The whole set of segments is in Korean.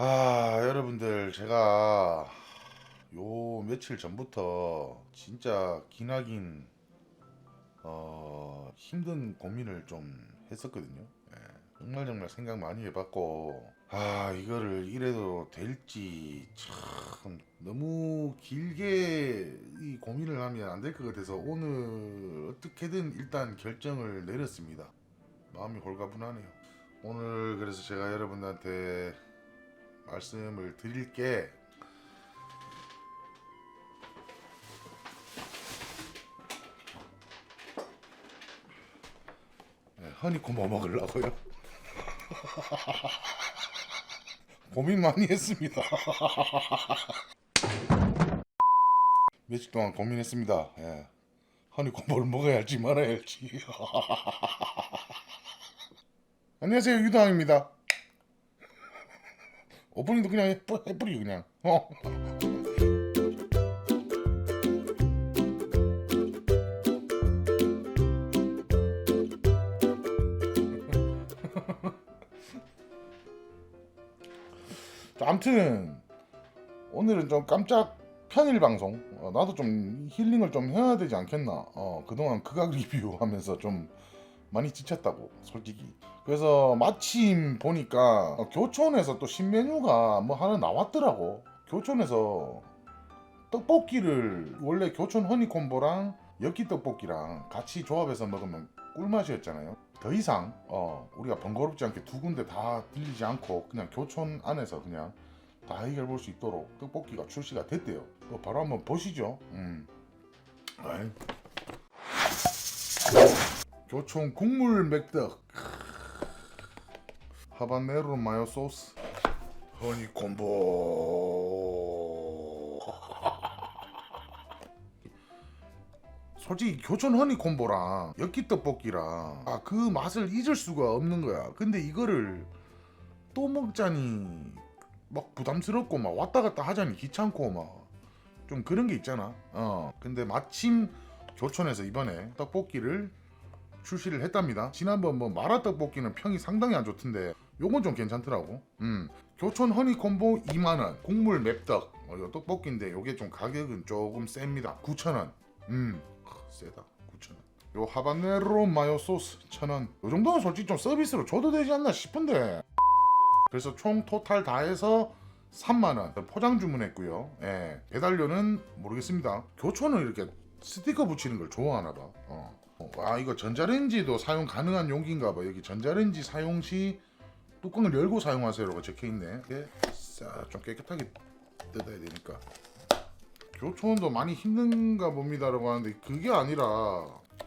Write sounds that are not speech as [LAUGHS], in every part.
아, 여러분들 제가 요 며칠 전부터 진짜 기나긴 어, 힘든 고민을 좀 했었거든요. 예, 정말 정말 생각 많이 해봤고 아 이거를 이래도 될지 참 너무 길게 이 고민을 하면 안 될 것 같아서 오늘 어떻게든 일단 결정을 내렸습니다. 마음이 홀가분하네요. 오늘 그래서 제가 여러분들한테 말씀을 드릴 게 네, 허니콤보 먹으려고요. [LAUGHS] 고민 많이 했습니다. [LAUGHS] 며칠 동안 고민했습니다. 예. 허니콤보를 먹어야 할지 말아야 할지. [LAUGHS] 안녕하세요 유당입니다. 오프닝도 그냥 해뿌리 그냥. 어. 자, 아무튼 오늘은 좀 깜짝 편일 방송. 어, 나도 좀 힐링을 좀 해야 되지 않겠나. 어, 그동안 극악 리뷰하면서 좀 많이 지쳤다고 솔직히. 그래서 마침 보니까 어, 교촌에서 또 신메뉴가 뭐 하나 나왔더라고. 교촌에서 떡볶이를 원래 교촌 허니콤보랑 엽기 떡볶이랑 같이 조합해서 먹으면 꿀맛이었잖아요. 더 이상 어, 우리가 번거롭지 않게 두 군데 다 들리지 않고 그냥 교촌 안에서 그냥 다 해결 볼 수 있도록 떡볶이가 출시가 됐대요. 또 바로 한번 보시죠. 음. 아이. 교촌 국물 맥떡 하바네로 마요 소스. 허니 콤보. 솔직히 교촌 허니 콤보랑 엽기 떡볶이랑 아 그 맛을 잊을 수가 없는 거야. 근데 이거를 또 먹자니 막 부담스럽고 막 왔다 갔다 하자니 귀찮고 막 좀 그런 게 있잖아. 어. 근데 마침 교촌에서 이번에 떡볶이를 출시를 했답니다. 지난번 뭐 마라 떡볶이는 평이 상당히 안 좋던데 요건 좀 괜찮더라고. 음. 교촌 허니콤보 2만 원, 국물 맵떡. 어, 요 떡볶이인데 요게 좀 가격은 조금 셉니다. 9,000원. 음. 크, 세다. 9,000원. 요 하바네로 마요 소스 1,000원. 요 정도는 솔직히 좀 서비스로 줘도 되지 않나 싶은데. 그래서 총 토탈 다 해서 3만 원 포장 주문했고요. 예. 배달료는 모르겠습니다. 교촌은 이렇게 스티커 붙이는 걸 좋아하나 봐. 어. 어, 아 이거 전자레인지도 사용 가능한 용기인가 봐. 여기 전자레인지 사용 시 뚜껑을 열고 사용하세요라고 적혀 있네. 이게 싹좀 깨끗하게 뜯어야 되니까. 교촌도 많이 힘든가 봅니다라고 하는데 그게 아니라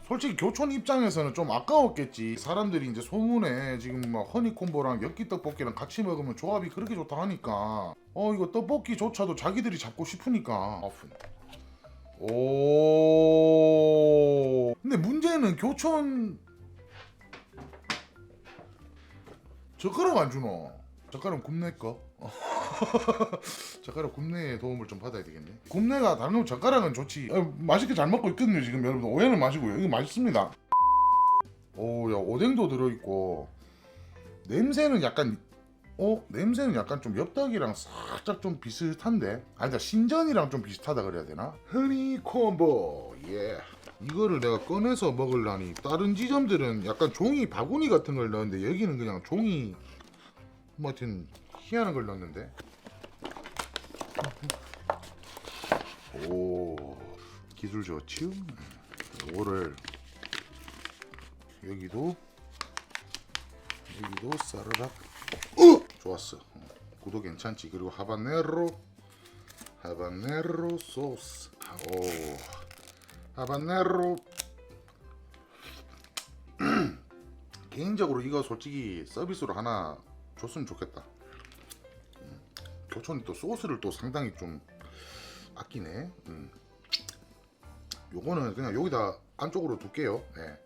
솔직히 교촌 입장에서는 좀 아까웠겠지. 사람들이 이제 소문에 지금 막 허니콤보랑 엽기 떡볶이랑 같이 먹으면 조합이 그렇게 좋다 하니까 어 이거 떡볶이조차도 자기들이 잡고 싶으니까. 오. 근데 문제는 교촌 젓가락 안 주노. 젓가락 굽네 거. [LAUGHS] 젓가락 굽네의 도움을 좀 받아야 되겠네. 굽네가 건 젓가락은 좋지. 어, 맛있게 잘 먹고 있거든요 지금 여러분 오해는 마시고요. 이거 맛있습니다. 오야 오뎅도 들어있고 냄새는 약간 어 냄새는 약간 좀 엽떡이랑 살짝 좀 비슷한데. 아니다 신전이랑 좀 비슷하다 그래야 되나? 허니 콤보. 예. 이거를 내가 꺼내서 먹으려니 다른 지점들은 약간 종이 바구니 같은 걸 넣었는데 여기는 그냥 종이 뭐 하여튼 희한한 걸 넣었는데. 오 기술 좋지요 이거를 여기도 여기도 싸르락 어! 좋았어. 어, 구도 괜찮지. 그리고 하바네로 하바네로 소스. 오 하바네로 [CLEARS THROAT] 개인적으로 이거 솔직히 서비스로 하나 줬으면 좋겠다. 음, 교촌이 또 소스를 또 상당히 좀 아끼네. 음. 요거는 그냥 여기다 안쪽으로 둘게요. 네.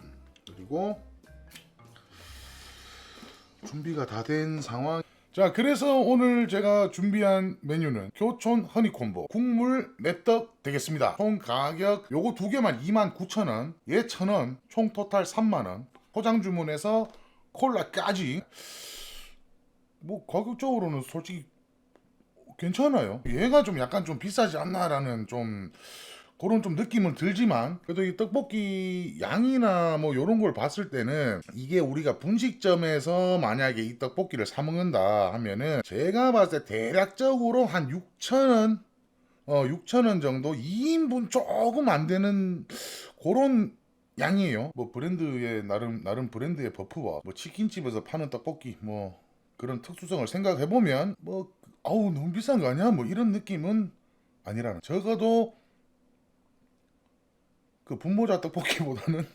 음, 그리고 준비가 다 된 상황. 자, 그래서 오늘 제가 준비한 메뉴는 교촌 허니콤보 국물 맵떡 되겠습니다. 총 가격 요거 두 개만 29,000원, 얘 1,000원, 총 토탈 3만원. 포장 주문해서 콜라까지 뭐 가격적으로는 솔직히 괜찮아요. 얘가 좀 약간 좀 비싸지 않나라는 좀 그런 좀 느낌은 들지만 그래도 이 떡볶이 양이나 뭐 요런 걸 봤을 때는 이게 우리가 분식점에서 만약에 이 떡볶이를 사 먹는다 하면은 제가 봤을 때 대략적으로 한 6,000원 어 6,000원 정도 2인분 조금 안 되는 그런 양이에요. 뭐 브랜드의 나름 나름 브랜드의 버프와 뭐 치킨집에서 파는 떡볶이 뭐 그런 특수성을 생각해 보면 뭐 아우 너무 비싼 거 아니야? 뭐 이런 느낌은 아니라는. 적어도 그 분모자 떡볶이보다는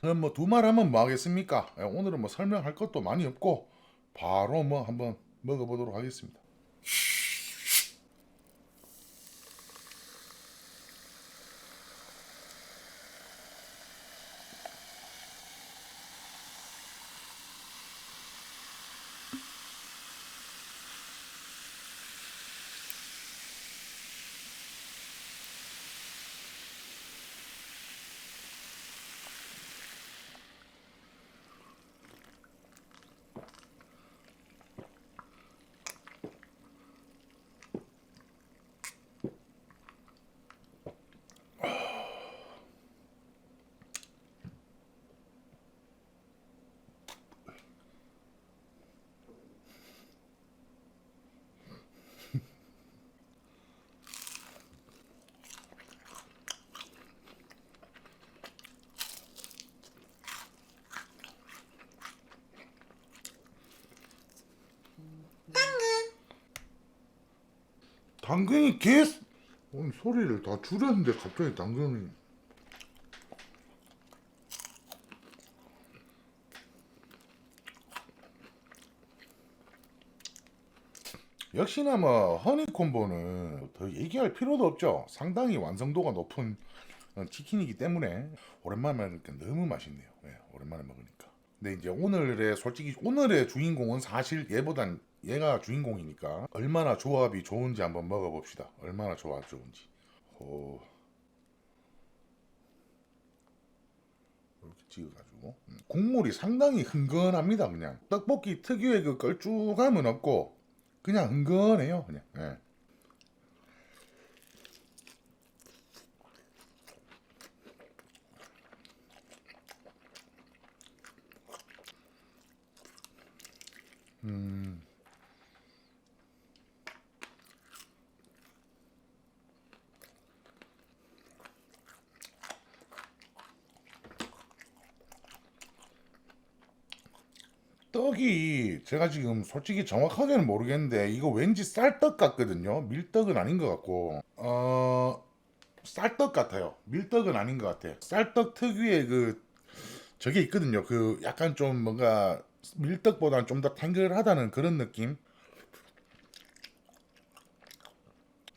[LAUGHS] 뭐 두 말 하면 뭐 하겠습니까? 예, 오늘은 뭐 설명할 것도 많이 없고 바로 뭐 한번 먹어보도록 하겠습니다. 당근이 개 오늘 소리를 다 줄였는데 갑자기 당근이 역시나 뭐 허니콤보는 더 얘기할 필요도 없죠. 상당히 완성도가 높은 어, 치킨이기 때문에 오랜만에 먹으니까 너무 맛있네요. 예, 오랜만에 먹으니까. 근데 이제 오늘의 솔직히 오늘의 주인공은 사실 얘보단 얘가 주인공이니까 얼마나 조합이 좋은지 한번 먹어봅시다. 얼마나 조합 좋은지. 오. 이렇게 찍어가지고 음, 국물이 상당히 흥건합니다. 그냥 떡볶이 특유의 그 걸쭉함은 없고 그냥 흥건해요. 그냥. 예. 음. 떡이 제가 지금 솔직히 정확하게는 모르겠는데 이거 왠지 쌀떡 같거든요. 밀떡은 아닌 것 같고 어 쌀떡 같아요. 밀떡은 아닌 것 같아. 쌀떡 특유의 그 저게 있거든요. 그 약간 좀 뭔가 밀떡보다는 좀 더 탱글하다는 그런 느낌.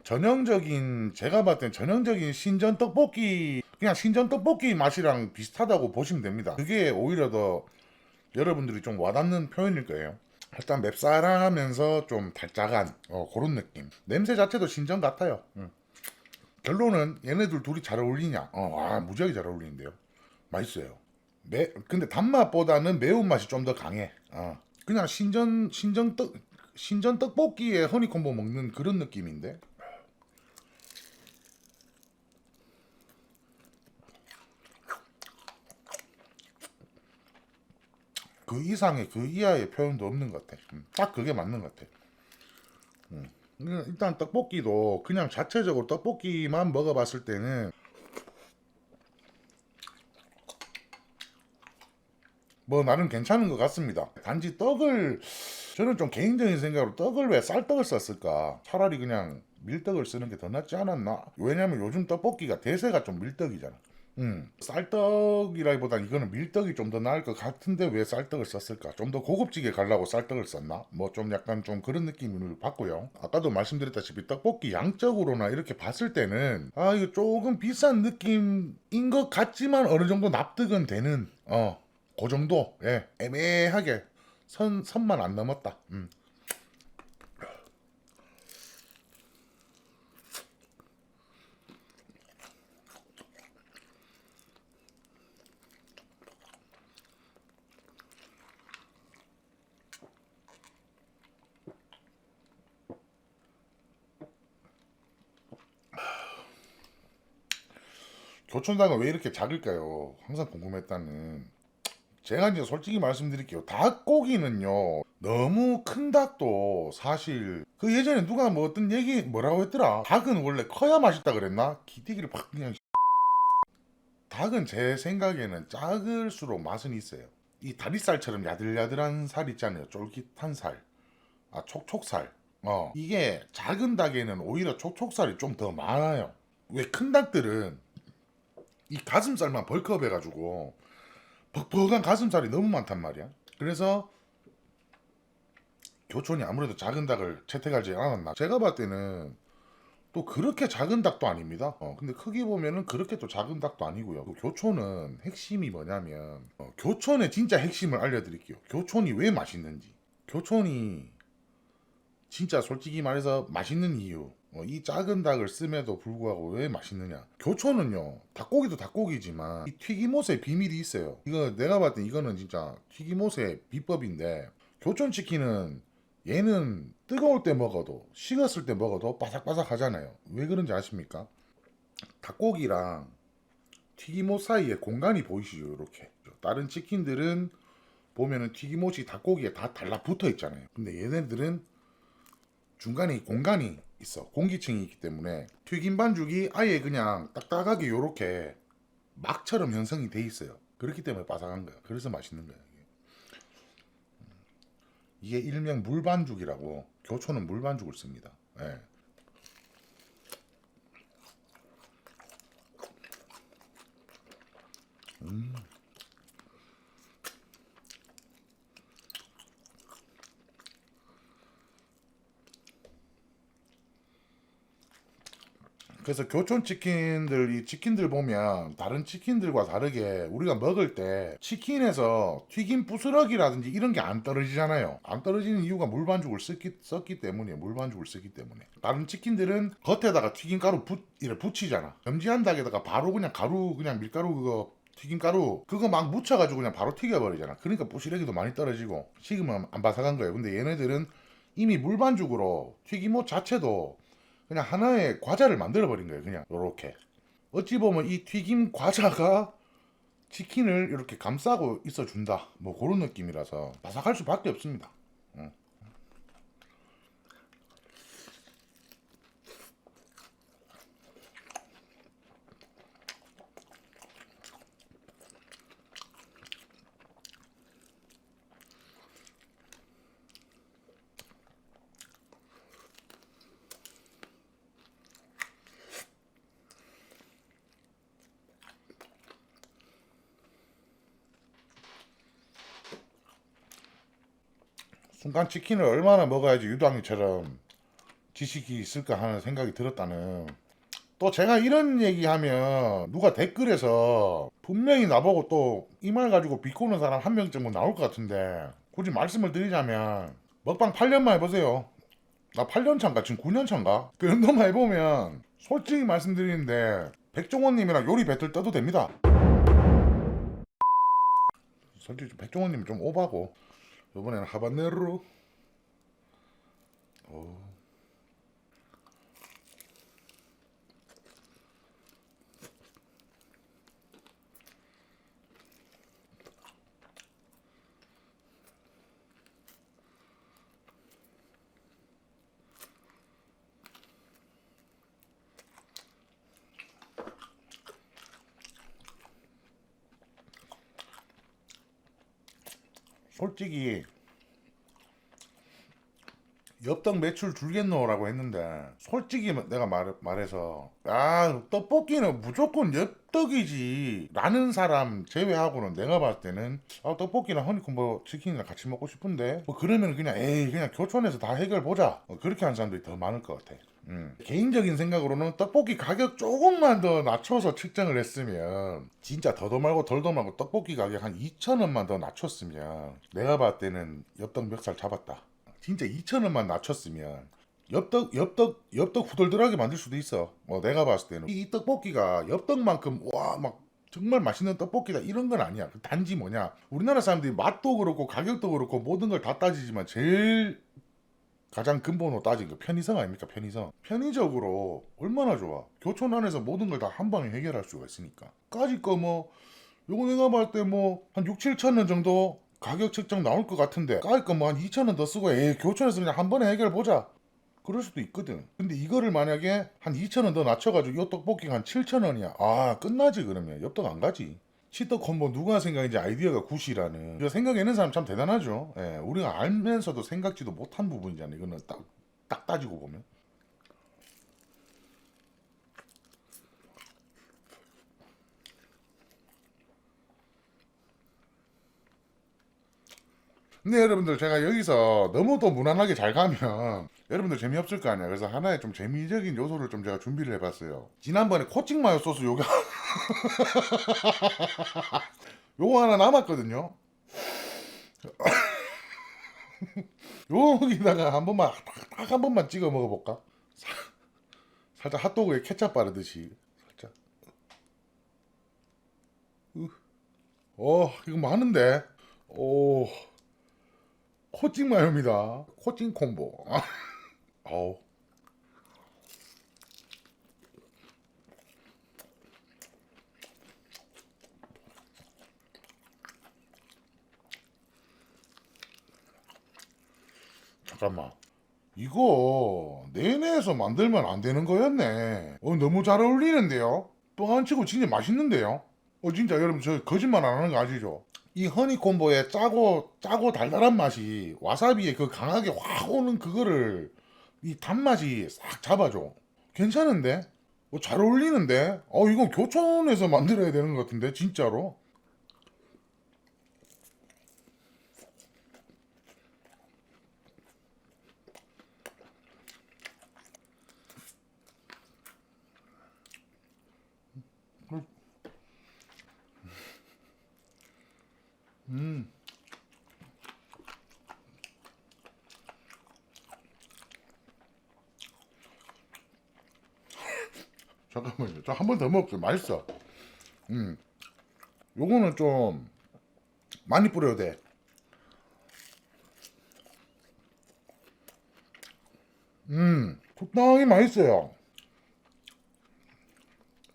전형적인 제가 봤을 땐 전형적인 신전 떡볶이 그냥 신전 떡볶이 맛이랑 비슷하다고 보시면 됩니다. 그게 오히려 더 여러분들이 좀 와닿는 표현일 거예요. 일단 맵싸랑하면서 좀 달짝한 어, 그런 느낌. 냄새 자체도 신전 같아요. 음. 결론은 얘네들 둘이 잘 어울리냐? 어, 아, 무지하게 잘 어울리는데요. 맛있어요. 매, 근데 단맛보다는 매운맛이 좀 더 강해. 어. 그냥 신전 신전 떡 신전 떡볶이에 허니콤보 먹는 그런 느낌인데. 그 이상의 그 이하의 표현도 없는 것 같아. 음, 딱 그게 맞는 것 같아. 음. 일단 떡볶이도 그냥 자체적으로 떡볶이만 먹어봤을 때는 뭐 나름 괜찮은 것 같습니다. 단지 떡을 저는 좀 개인적인 생각으로 떡을 왜 쌀떡을 썼을까? 차라리 그냥 밀떡을 쓰는 게 더 낫지 않았나? 왜냐면 요즘 떡볶이가 대세가 좀 밀떡이잖아. 음, 쌀떡이라기보단 이거는 밀떡이 좀 더 나을 것 같은데 왜 쌀떡을 썼을까? 좀 더 고급지게 가려고 쌀떡을 썼나? 뭐 좀 약간 좀 그런 느낌을 받고요. 아까도 말씀드렸다시피 떡볶이 양적으로나 이렇게 봤을 때는 아 이거 조금 비싼 느낌인 것 같지만 어느 정도 납득은 되는 어, 그 정도 예 애매하게 선 선만 안 넘었다 음. 교촌닭은 왜 이렇게 작을까요? 항상 궁금했다는 제가 이제 솔직히 말씀드릴게요. 닭고기는요 너무 큰 닭도 사실 그 예전에 누가 뭐 어떤 얘기 뭐라고 했더라. 닭은 원래 커야 맛있다 그랬나? 기대기를 팍 그냥. [LAUGHS] 닭은 제 생각에는 작을수록 맛은 있어요. 이 다리살처럼 야들야들한 살 있잖아요. 쫄깃한 살. 아 촉촉살. 어 이게 작은 닭에는 오히려 촉촉살이 좀 더 많아요. 왜 큰 닭들은 이 가슴살만 벌크업 해가지고 벅벅한 가슴살이 너무 많단 말이야. 그래서 교촌이 아무래도 작은 닭을 채택하지 않았나. 제가 봤을 때는 또 그렇게 작은 닭도 아닙니다. 어, 근데 크게 보면은 그렇게 또 작은 닭도 아니고요. 그 교촌은 핵심이 뭐냐면 어, 교촌의 진짜 핵심을 알려드릴게요. 교촌이 왜 맛있는지. 교촌이 진짜 솔직히 말해서 맛있는 이유. 어, 이 작은 닭을 씀에도 불구하고 왜 맛있느냐? 교촌은요, 닭고기도 닭고기지만 이 튀김옷에 비밀이 있어요. 이거 내가 봤을 때 이거는 진짜 튀김옷의 비법인데 교촌 치킨은 얘는 뜨거울 때 먹어도 식었을 때 먹어도 바삭바삭 하잖아요. 왜 그런지 아십니까? 닭고기랑 튀김옷 사이에 공간이 보이시죠? 이렇게. 다른 치킨들은 보면은 튀김옷이 닭고기에 다 달라붙어 있잖아요. 근데 얘네들은 중간에 공간이 있어. 공기층이 있기 때문에 튀김 반죽이 아예 그냥 딱딱하게 요렇게 막처럼 형성이 돼 있어요. 그렇기 때문에 바삭한 거야. 그래서 맛있는 거야. 이게. 음. 이게 일명 물반죽이라고 교촌은 물반죽을 씁니다. 예. 음. 그래서 교촌 치킨들 이 치킨들 보면 다른 치킨들과 다르게 우리가 먹을 때 치킨에서 튀김 부스러기라든지 이런 게 안 떨어지잖아요. 안 떨어지는 이유가 물반죽을 썼기, 썼기 때문이에요. 물반죽을 쓰기 때문에. 다른 치킨들은 겉에다가 튀김가루 붓, 이를 붙이잖아. 염지한 닭에다가 바로 그냥 가루 그냥 밀가루 그거 튀김가루 그거 막 묻혀가지고 그냥 바로 튀겨버리잖아. 그러니까 부시래기도 많이 떨어지고 식으면 안 바삭한 거예요. 근데 얘네들은 이미 물반죽으로 튀김옷 자체도 그냥 하나의 과자를 만들어 버린 거예요. 그냥 요렇게. 어찌 보면 이 튀김 과자가 치킨을 이렇게 감싸고 있어 준다. 뭐 그런 느낌이라서 바삭할 수밖에 없습니다. 응. 순간 치킨을 얼마나 먹어야지 유당이처럼 지식이 있을까 하는 생각이 들었다는. 또 제가 이런 얘기하면 누가 댓글에서 분명히 나보고 또 이 말 가지고 비꼬는 사람 한 명쯤은 나올 것 같은데 굳이 말씀을 드리자면 먹방 8년만 해보세요. 나 8년 차인가 지금 9년 차인가? 그 정도만 해보면 솔직히 말씀드리는데 백종원님이랑 요리 배틀 떠도 됩니다. 솔직히 백종원님 좀 오바고 이번에는 하바네로 오. 솔직히 엽떡 매출 줄겠노라고 했는데 솔직히 내가 말, 말해서 아 떡볶이는 무조건 엽 떡이지 라는 사람 제외하고는 내가 봤을 때는 아 떡볶이랑 허니콤 보 치킨이랑 같이 먹고 싶은데 뭐 그러면 그냥 에이 그냥 교촌에서 다 해결 보자. 뭐 그렇게 하는 사람들이 더 많을 것 같아. 음. 개인적인 생각으로는 떡볶이 가격 조금만 더 낮춰서 측정을 했으면 진짜 더도 말고 덜도 말고 떡볶이 가격 한 2,000원만 더 낮췄으면 내가 봤을 때는 엽떡 멱살 잡았다. 진짜 2,000원만 낮췄으면 엽떡 엽떡 엽떡 후덜덜하게 만들 수도 있어. 뭐 내가 봤을 때는. 이 떡볶이가 엽떡만큼 와 막 정말 맛있는 떡볶이다 이런 건 아니야. 단지 뭐냐. 우리나라 사람들이 맛도 그렇고 가격도 그렇고 모든 걸 다 따지지만 제일 가장 근본으로 따진 그 편의성 아닙니까? 편의성. 편의적으로 얼마나 좋아? 교촌 안에서 모든 걸 다 한 방에 해결할 수가 있으니까. 까짓 거뭐 요거 내가 봤을 때 뭐 한 6, 7천 원 정도 가격 책정 나올 것 같은데 까짓 거뭐 한 2천 원 더 쓰고 에이 교촌에서 그냥 한 번에 해결 보자 그럴 수도 있거든. 근데 이거를 만약에 한 2천 원더 낮춰가지고 요 떡볶이가 한 7천 원이야. 아 끝나지 그러면. 엽떡 안 가지. 치떡 콤보 누가 생각인지 아이디어가 굿이라는. 이거 생각해낸 사람 참 대단하죠. 예, 우리가 알면서도 생각지도 못한 부분이잖아요. 이거는 딱, 딱 따지고 보면. 근데 여러분들 제가 여기서 너무 또 무난하게 잘 가면 여러분들 재미없을 거 아니야. 그래서 하나의 좀 재미적인 요소를 좀 제가 준비를 해봤어요. 지난번에 코칭 마요 소스 요거 [LAUGHS] 요거 하나 남았거든요. [LAUGHS] 여기다가 한 번만 딱 한 번만 찍어 먹어볼까? 사- 살짝 핫도그에 케찹 바르듯이 살짝. 으. 어 이거 많은데. 오. 코칭 마요입니다. 코칭 콤보. [LAUGHS] 어우. 잠깐만. 이거 내내에서 만들면 안 되는 거였네. 어, 너무 잘 어울리는데요? 또안 치고 진짜 맛있는데요? 어, 진짜 여러분 저 거짓말 안 하는 거 아시죠? 이 허니콤보의 짜고 짜고 달달한 맛이 와사비에 그 강하게 확 오는 그거를 이 단맛이 싹 잡아줘. 괜찮은데? 어, 잘 어울리는데? 어 이건 교촌에서 만들어야 되는 것 같은데 진짜로? 음. 잠깐만요. 저 한 번 더 먹을게요. 맛있어. 음. 요거는 좀 많이 뿌려야 돼. 음. 적당히 맛있어요.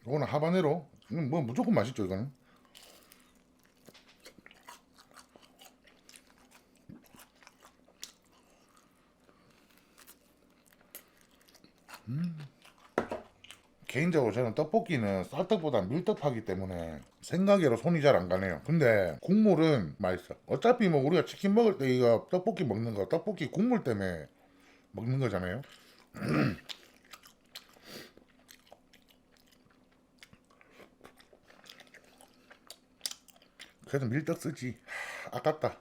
요거는 하바네로. 음, 뭐 무조건 맛있죠, 이거는. 개인적으로 저는 떡볶이는 쌀떡보다 밀떡하기 때문에 생각외로 손이 잘 안 가네요. 근데 국물은 맛있어. 어차피 뭐 우리가 치킨 먹을 때 이거 떡볶이 먹는 거 떡볶이 국물 때문에 먹는 거잖아요. [CLEARS THROAT] 그래도 밀떡 쓰지. 하, 아깝다.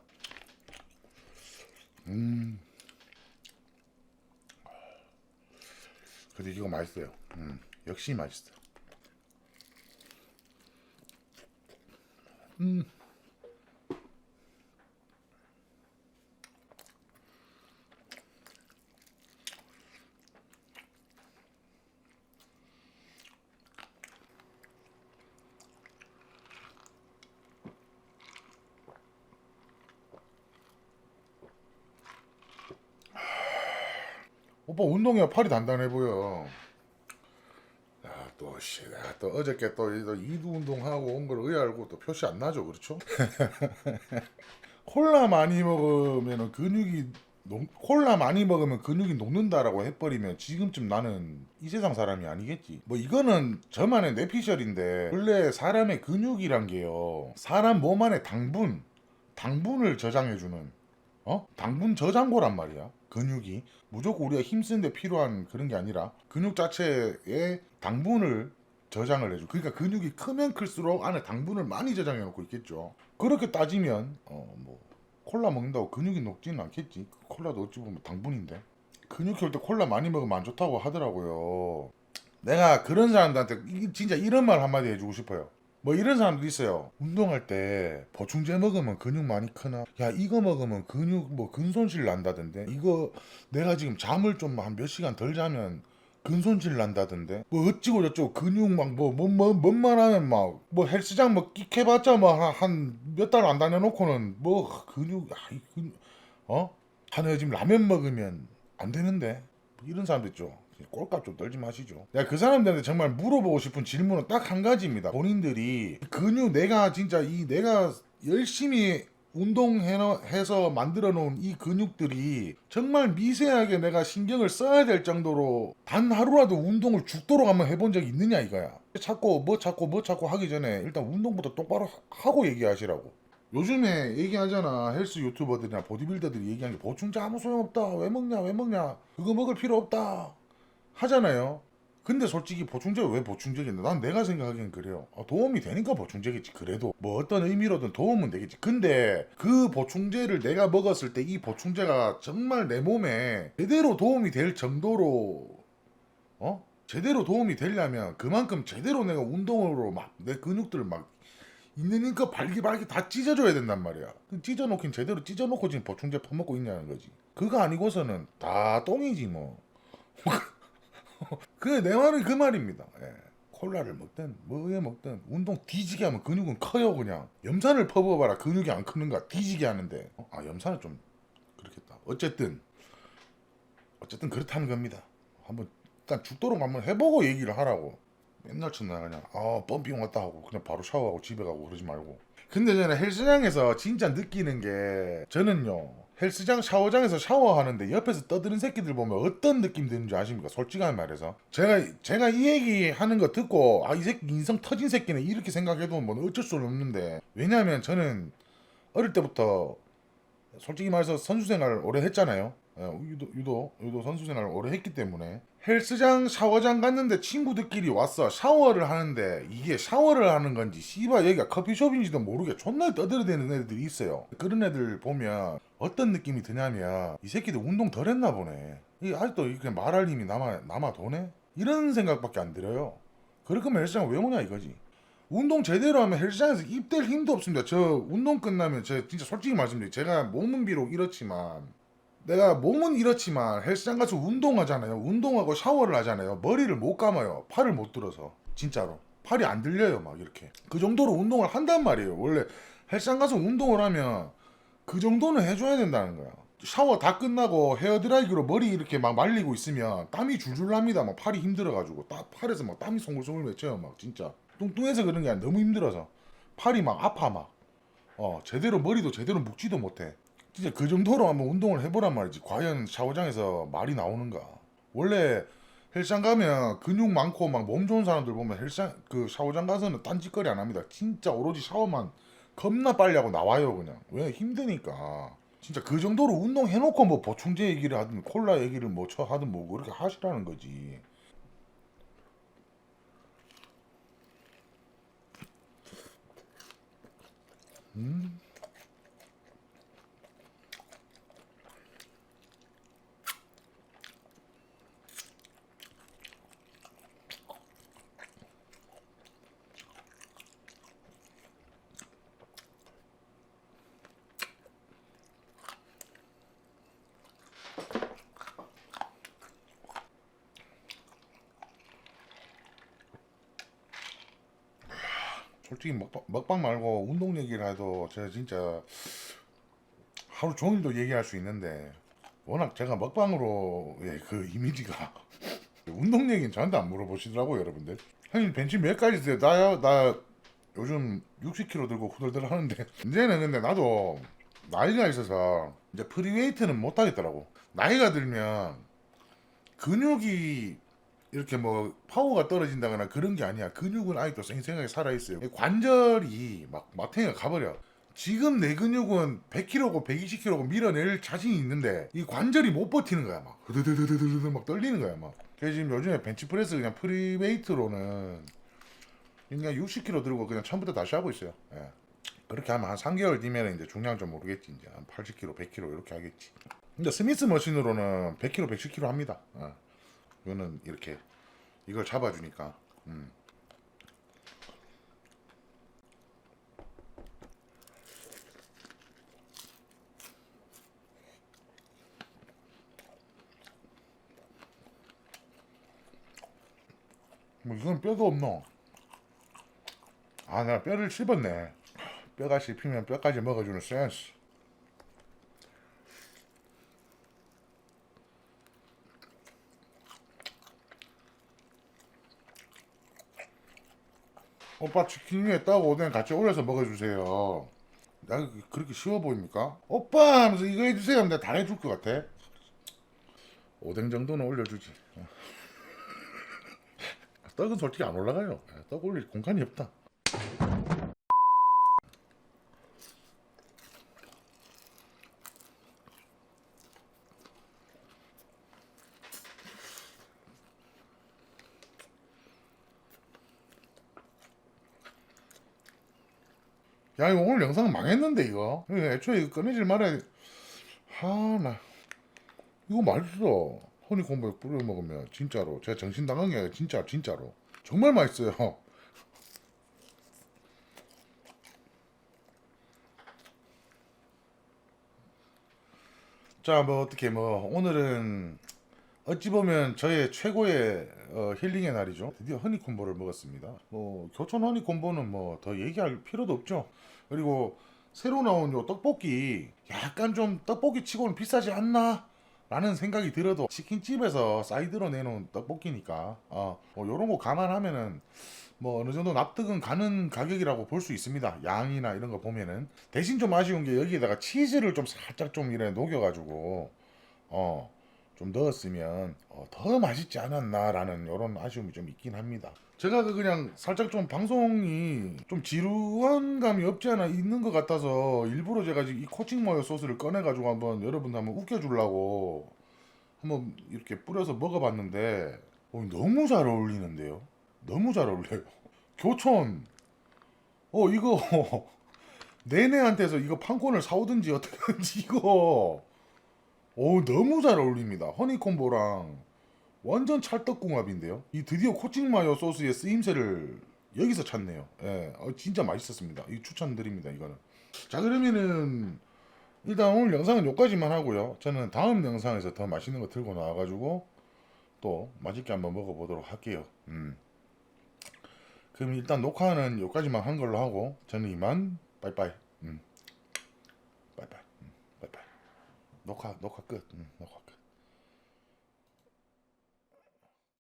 음. 근데 이거 맛있어요. 음, 역시 맛있어. 음. 오빠 운동이야 팔이 단단해 보여. 씨, 내가 또 어저께 또, 이두 운동하고 온 걸 의아하고 또 표시 안 나죠, 그렇죠? [LAUGHS] 콜라 많이 먹으면 근육이, 녹- 콜라 많이 먹으면 근육이 녹는다라고 해버리면 지금쯤 나는 이 세상 사람이 아니겠지. 뭐 이거는 저만의 뇌피셜인데, 원래 사람의 근육이란 게요, 사람 몸 안에 당분, 당분을 저장해주는 어? 당분 저장고란 말이야. 근육이 무조건 우리가 힘쓰는데 필요한 그런 게 아니라 근육 자체에 당분을 저장을 해줘. 그러니까 근육이 크면 클수록 안에 당분을 많이 저장해 놓고 있겠죠. 그렇게 따지면 어 뭐 콜라 먹는다고 근육이 녹지는 않겠지. 콜라도 어찌 보면 당분인데. 근육 키울 때 콜라 많이 먹으면 안 좋다고 하더라고요. 내가 그런 사람들한테 이- 진짜 이런 말 한마디 해주고 싶어요. 뭐 이런 사람도 있어요. 운동할 때 보충제 먹으면 근육 많이 크나? 야 이거 먹으면 근육 뭐 근손실 난다던데. 이거 내가 지금 잠을 좀 한 몇 시간 덜 자면 근손실 난다던데. 뭐 어찌고 저쩌고 근육 막뭐뭐 뭔만 하면 막 뭐 헬스장 뭐 끼해봤자 뭐한 몇 달 안 다녀놓고는 뭐 근육 아, 이 근육 어? 하나 지금 라면 먹으면 안 되는데 이런 사람들 있죠. 꼴값 좀 떨지 마시죠. 내가 그 사람들한테 정말 물어보고 싶은 질문은 딱 한 가지입니다. 본인들이 근육 내가 진짜 이 내가 열심히 운동해서 만들어 놓은 이 근육들이 정말 미세하게 내가 신경을 써야 될 정도로 단 하루라도 운동을 죽도록 한번 해본 적이 있느냐 이거야. 자꾸 뭐 자꾸 뭐 자꾸 하기 전에 일단 운동부터 똑바로 하고 얘기하시라고. 요즘에 얘기하잖아 헬스 유튜버들이나 보디빌더들이 얘기하는 게 보충제 아무 소용없다 왜 먹냐 왜 먹냐 그거 먹을 필요 없다 하잖아요 근데 솔직히 보충제가 왜 보충제겠나 난 내가 생각하기엔 그래요 아, 도움이 되니까 보충제겠지 그래도 뭐 어떤 의미로든 도움은 되겠지 근데 그 보충제를 내가 먹었을 때 이 보충제가 정말 내 몸에 제대로 도움이 될 정도로 어? 제대로 도움이 되려면 그만큼 제대로 내가 운동으로 막 내 근육들을 막 있는 힘껏 발기발기 다 찢어줘야 된단 말이야. 그 찢어놓긴 제대로 찢어놓고 지금 보충제 퍼먹고 있냐는 거지. 그거 아니고서는 다 똥이지 뭐. [LAUGHS] 그게 내 말은 그 말입니다. 예. 콜라를 먹든 뭐에 먹든 운동 뒤지게 하면 근육은 커요 그냥. 염산을 퍼부어봐라 근육이 안 크는가 뒤지게 하는데. 어? 아 염산은 좀 그렇겠다. 어쨌든 어쨌든 그렇다는 겁니다. 한번 일단 죽도록 한번 해보고 얘기를 하라고. 맨날 첫날 그냥 아 펌핑 왔다 하고 그냥 바로 샤워하고 집에 가고 그러지 말고 근데 저는 헬스장에서 진짜 느끼는 게 저는요 헬스장 샤워장에서 샤워하는데 옆에서 떠드는 새끼들 보면 어떤 느낌 드는지 아십니까? 솔직한 말해서. 제가 제가 이 얘기 하는 거 듣고 아 이 새끼 인성 터진 새끼네. 이렇게 생각해도 뭐 어쩔 수는 없는데. 왜냐하면 저는 어릴 때부터 솔직히 말해서 선수 생활을 오래 했잖아요. 예, 유도, 유도, 유도 선수 생활을 오래 했기 때문에 헬스장 샤워장 갔는데 친구들끼리 왔어 샤워를 하는데 이게 샤워를 하는 건지 씨발 여기가 커피숍인지도 모르게 존나 떠들어대는 애들이 있어요. 그런 애들 보면 어떤 느낌이 드냐면 이 새끼들 운동 덜 했나 보네. 이 아직도 이렇게 말할 힘이 남아 남아 도네? 이런 생각밖에 안 들어요. 그럴 거면 헬스장 왜 오냐 이거지. 운동 제대로 하면 헬스장에서 입댈 힘도 없습니다. 저 운동 끝나면 저 진짜 솔직히 말씀드리면 제가 몸은 비록 이렇지만 내가 몸은 이렇지만 헬스장 가서 운동하잖아요. 운동하고 샤워를 하잖아요. 머리를 못 감아요. 팔을 못 들어서 진짜로 팔이 안 들려요. 막 이렇게 그 정도로 운동을 한단 말이에요. 원래 헬스장 가서 운동을 하면 그 정도는 해줘야 된다는 거야. 샤워 다 끝나고 헤어드라이기로 머리 이렇게 막 말리고 있으면 땀이 줄줄 납니다. 막 팔이 힘들어가지고 딱 팔에서 막 땀이 송글송글 맺혀요. 막 진짜 뚱뚱해서 그런 게 아니라 너무 힘들어서 팔이 막 아파 막. 어 제대로 머리도 제대로 묶지도 못해. 진짜 그 정도로 한번 운동을 해보란 말이지. 과연 샤워장에서 말이 나오는가? 원래 헬스장 가면 근육 많고 막 몸 좋은 사람들 보면 헬스장 그 샤워장 가서는 딴짓거리 안 합니다. 진짜 오로지 샤워만 겁나 빨리 하고 나와요 그냥. 왜 힘드니까. 진짜 그 정도로 운동 해놓고 뭐 보충제 얘기를 하든 콜라 얘기를 뭐 쳐 하든 뭐 그렇게 하시라는 거지. 음. 솔직히 먹방, 먹방 말고 운동 얘기를 해도 제가 진짜 하루 종일도 얘기할 수 있는데 워낙 제가 먹방으로의 그 이미지가 [LAUGHS] 운동 얘기는 저한테 안 물어보시더라고요 여러분들 형님 벤치 몇 가지 드세요? 나요? 나 요즘 60kg 들고 후덜덜 하는데 [LAUGHS] 이제는 근데 나도 나이가 있어서 이제 프리웨이트는 못 하겠더라고 나이가 들면 근육이 이렇게 뭐 파워가 떨어진다거나 그런 게 아니야. 근육은 아직도 생생하게 살아 있어요. 관절이 막 마탱이가 가버려. 지금 내 근육은 100kg고 120kg고 밀어낼 자신이 있는데 이 관절이 못 버티는 거야 막 흐드드드드드 막 떨리는 거야 막 그래서 지금 요즘에 벤치프레스 그냥 프리웨이트로는 그냥 60kg 들고 그냥 처음부터 다시 하고 있어요 예. 그렇게 하면 한 3개월 뒤면 이제 중량 좀 모르겠지 이제 한 80kg 100kg 이렇게 하겠지 근데 스미스 머신으로는 100kg 110kg 합니다 예. 이거는 이렇게 이걸 잡아주니까. 음. 뭐 이건 뼈도 없노? 아 내가 뼈를 씹었네. 뼈가 씹히면 뼈까지 먹어주는 센스 오빠 치킨 위에 떡 오뎅 같이 올려서 먹어주세요. 나 그렇게 쉬워 보입니까? 오빠 하면서 이거 해주세요 하면 내가 다 해줄 것 같아. 오뎅 정도는 올려주지. [LAUGHS] 떡은 솔직히 안 올라가요. 떡 올릴 공간이 없다. 야 이거 오늘 영상 망했는데 이거 이거 애초에 이거 꺼내질 말아야 하나 이거 맛있어 허니콤보에 뿌려 먹으면 진짜로 제가 정신 나간 게 아니라 진짜 진짜로 정말 맛있어요 [LAUGHS] 자 뭐 어떻게 뭐 오늘은 어찌 보면 저의 최고의 어, 힐링의 날이죠. 드디어 허니콤보를 먹었습니다. 뭐 교촌 허니콤보는 뭐 더 얘기할 필요도 없죠. 그리고 새로 나온 요 떡볶이 약간 좀 떡볶이 치고는 비싸지 않나? 라는 생각이 들어도 치킨집에서 사이드로 내놓은 떡볶이니까 어, 뭐 요런 거 감안하면은 뭐 어느 정도 납득은 가는 가격이라고 볼 수 있습니다. 양이나 이런 거 보면은 대신 좀 아쉬운 게 여기에다가 치즈를 좀 살짝 좀 이래 녹여가지고 어 좀 넣었으면 어, 더 맛있지 않았나라는 이런 아쉬움이 좀 있긴 합니다. 제가 그 그냥 살짝 좀 방송이 좀 지루한 감이 없지 않아 있는 것 같아서 일부러 제가 지금 이 코칭 마요 소스를 꺼내가지고 한번 여러분 한번 웃겨주려고 한번 이렇게 뿌려서 먹어봤는데 어, 너무 잘 어울리는데요. 너무 잘 어울려요. [LAUGHS] 교촌 어 이거 [LAUGHS] 내내한테서 이거 판권을 사오든지 어떻게 하든지 이거 오 너무 잘 어울립니다. 허니콤보랑 완전 찰떡궁합인데요. 이 드디어 코칭 마요 소스의 쓰임새를 여기서 찾네요. 예, 어, 진짜 맛있었습니다. 이 추천드립니다. 이거는. 자 그러면은 일단 오늘 영상은 여기까지만 하고요. 저는 다음 영상에서 더 맛있는 거 들고 나와가지고 또 맛있게 한번 먹어보도록 할게요. 음. 그럼 일단 녹화는 여기까지만 한 걸로 하고 저는 이만 빠이빠이. 음. 빠이빠이. 음. 빠이빠이. 녹화 녹화 끝. 음, 녹화 끝.